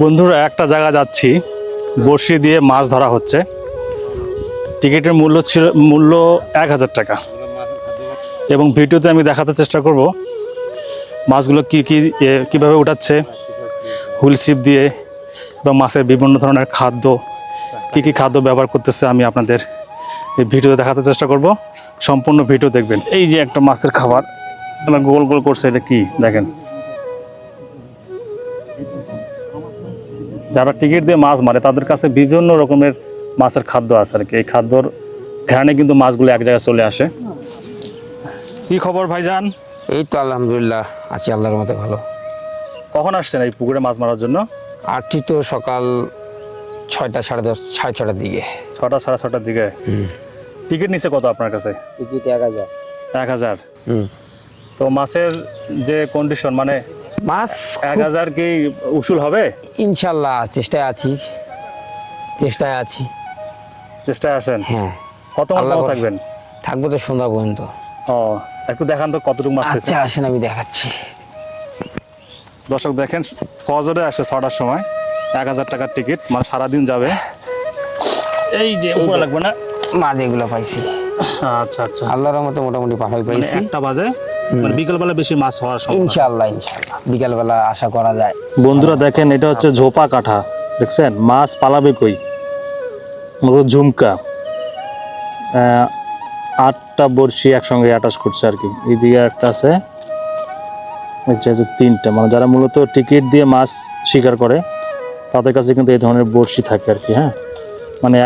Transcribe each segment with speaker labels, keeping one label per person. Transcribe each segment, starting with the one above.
Speaker 1: বন্ধুরা, একটা জায়গা যাচ্ছি। বড়শি দিয়ে মাছ ধরা হচ্ছে। টিকিটের মূল্য ছিল মূল্য এক হাজার টাকা। এবং ভিডিওতে আমি দেখাতে চেষ্টা করব মাছগুলো কি কি কীভাবে উঠাচ্ছে, হুইল সিপ দিয়ে বা মাছের বিভিন্ন ধরনের খাদ্য, কি কি খাদ্য ব্যবহার করতেছে আমি আপনাদের এই ভিডিওতে দেখাতে চেষ্টা করব। সম্পূর্ণ ভিডিও দেখবেন। এই যে একটা মাছের খাবার গোল গোল করছে, এটা কি? দেখেন। যারা টিকিট দিয়ে মাছ মারে তাদের কাছে বিভিন্ন রকমের মাছের খাদ্য আছে আর কি। এই খাদ্যর ঘ্রাণে কিন্তু মাছগুলো এক জায়গায় চলে আসে। কি খবর ভাইজান?
Speaker 2: এই তো আলহামদুলিল্লাহ আছি আল্লাহর মতে ভালো।
Speaker 1: কখন আসছেন এই পুকুরে মাছ মারার জন্য?
Speaker 2: আটটি তো সকাল ছয়টা সাড়ে দশ সাড়ে ছটার দিকে।
Speaker 1: ছটা সাড়ে ছটার দিকে? টিকিট নিছে কত আপনার কাছে?
Speaker 2: টিকিট এক হাজার।
Speaker 1: এক হাজার। তো মাছের যে কন্ডিশন মানে
Speaker 2: মাছ
Speaker 1: এক হাজার কি উসুল হবে?
Speaker 2: ইনশাল্লাহ চেষ্টায় আছি। চেষ্টায় আছি।
Speaker 1: চেষ্টায় আসেন
Speaker 2: হ্যাঁ।
Speaker 1: কত
Speaker 2: আল্লাহ
Speaker 1: থাকবেন?
Speaker 2: থাকব তো সন্ধ্যা পর্যন্ত।
Speaker 1: ও একটু দেখান তো কতটুকু মাছ
Speaker 2: আচ্ছা আসেন আমি দেখাচ্ছি।
Speaker 1: দর্শক দেখেন ফজরে আসে ছটার সময়। এক হাজার টাকার টিকিট মানে সারাদিন যাবে। এই যে উপরে লাগবে না?
Speaker 2: মাছ এগুলো পাইছি।
Speaker 1: আচ্ছা আচ্ছা।
Speaker 2: আল্লাহর মতো মোটামুটি পাঠাই
Speaker 1: মানে
Speaker 2: পাইছি।
Speaker 1: একটা বাজে বিকেলবেলা বেশি মাছ হওয়ার সম্ভাবনা।
Speaker 2: ইনশাল্লাহ ইনশাল্লাহ বিকালবেলা আশা করা যায়।
Speaker 1: বন্ধুরা দেখেন এটা হচ্ছে ঝোপা কাঠা। দেখছেন? মাছ পালাবে কই? মূলত ঝুমকা। আহ, আটটা বড়শি একসঙ্গে অ্যাটাচ করছে আর কি। এইদিকে একটা আছে। হচ্ছে যে তিনটা। মানে যারা মূলত টিকিট দিয়ে মাছ শিকার করে তাদের কাছে কিন্তু এই ধরনের বড়শি থাকে আর কি হ্যাঁ? মানে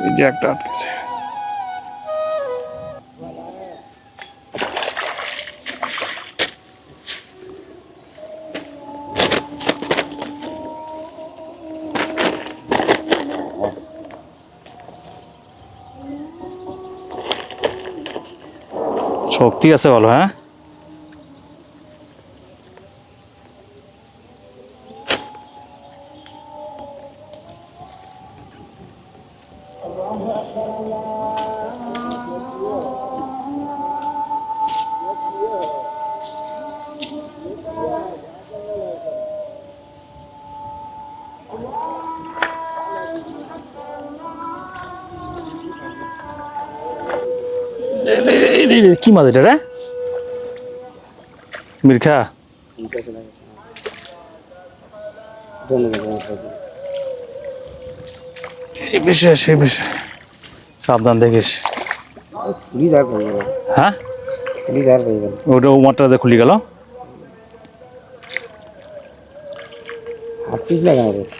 Speaker 1: এই যে একটা আটকেছে শক্তি আছে বলো হ্যাঁ? কি মাছ এটা রে? মির্খা। এই বিশেষ এই বিশেষ সাবধান দেখিস। হ্যাঁ? ওটা উমারটা খুলি গেল।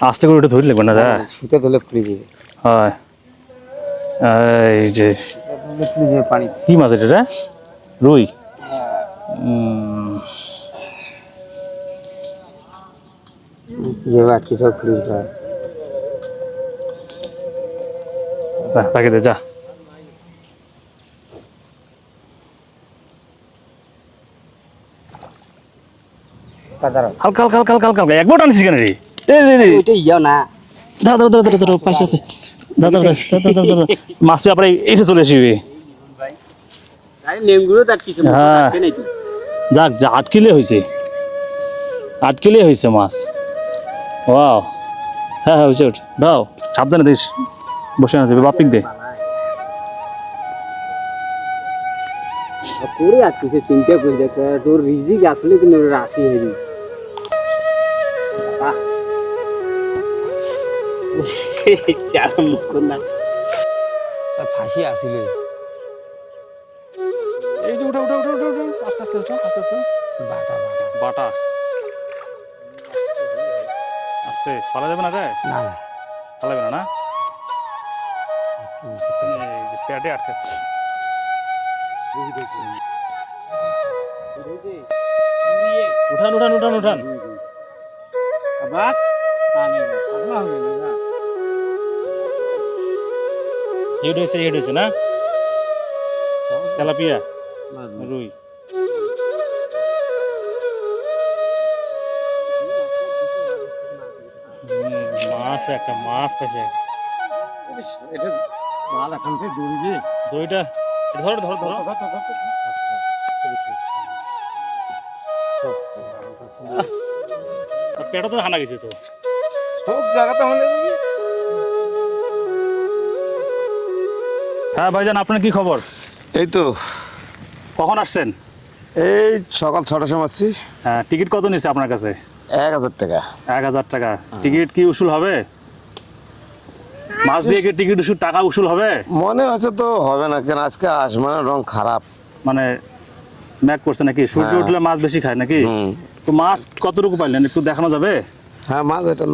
Speaker 1: আস্তে করে ওটা ধরে লাগবে না দা
Speaker 2: শীতে ধরলে ফুলে যাবে।
Speaker 1: হয়। এই যে
Speaker 2: পানি।
Speaker 1: কি মাছ এটা রুই?
Speaker 2: যাবে আটকে সব ফুলে
Speaker 1: যা, দে যা। হালকা হালকা হালকা হালকা হালকা। একবার কেন রে? রে রে রে
Speaker 2: ওইটা ইয়া না।
Speaker 1: দাদা দাদা দাদা দাদা পাশে দাদা দাদা দাদা দাদা মাছ পেয়ে আপনার এইটা চলে আসবে।
Speaker 2: নেমগুলো
Speaker 1: হ্যাঁ। যাক যা আটকিলে হয়েছে আটকিলে হয়েছে মাছ। ওয়াও। হ্যাঁ হ্যাঁ হয়েছে দাও সাবধানে দিস। বসে না যাবে বাপিক দে।
Speaker 2: করে আজকে চিন্তা করে দেখ তোর রিজিক আসলে কিন্তু রাশি হয়ে তা ফাঁসি আসিল।
Speaker 1: এই যে উঠা উঠা উঠা উঠা উঠা। আস্তে আস্তে উঠা আস্তে আস্তে।
Speaker 2: বাটা বাটা।
Speaker 1: বাটা। আস্তে পালা যাবে না রে
Speaker 2: না না।
Speaker 1: পালাবে না? প্যাডে আটকে উঠান উঠান উঠান উঠান হিট হয়েছে হিট হয়েছে না তেলাপিয়া রুই মাছ একটা মাছ পাইছে দইটা ধরো ধরো ধরো। পেটা তো হানা গেছে তো।
Speaker 3: সব জায়গাতে হলে
Speaker 1: হ্যাঁ ভাইজান আপনার কি খবর?
Speaker 3: এই তো।
Speaker 1: কখন আসছেন?
Speaker 3: এই সকাল ছটার সময় আসছি।
Speaker 1: হ্যাঁ টিকিট কত নিছে আপনার কাছে?
Speaker 3: এক হাজার টাকা।
Speaker 1: এক হাজার টাকা। টিকিট কি উসুল হবে? মাছ দিয়ে কি টিকিট উসুল টাকা উসুল হবে?
Speaker 3: মনে হচ্ছে তো হবে না কেন আজকে আসমানের রং খারাপ।
Speaker 1: মানে ম্যাক করছে নাকি? সূর্য
Speaker 3: হ্যাঁ।
Speaker 1: উঠলে মাছ বেশি খায় নাকি? তো মাছ কতটুকু পাইলেন? একটু দেখানো যাবে?
Speaker 3: হ্যাঁ মাছ এটা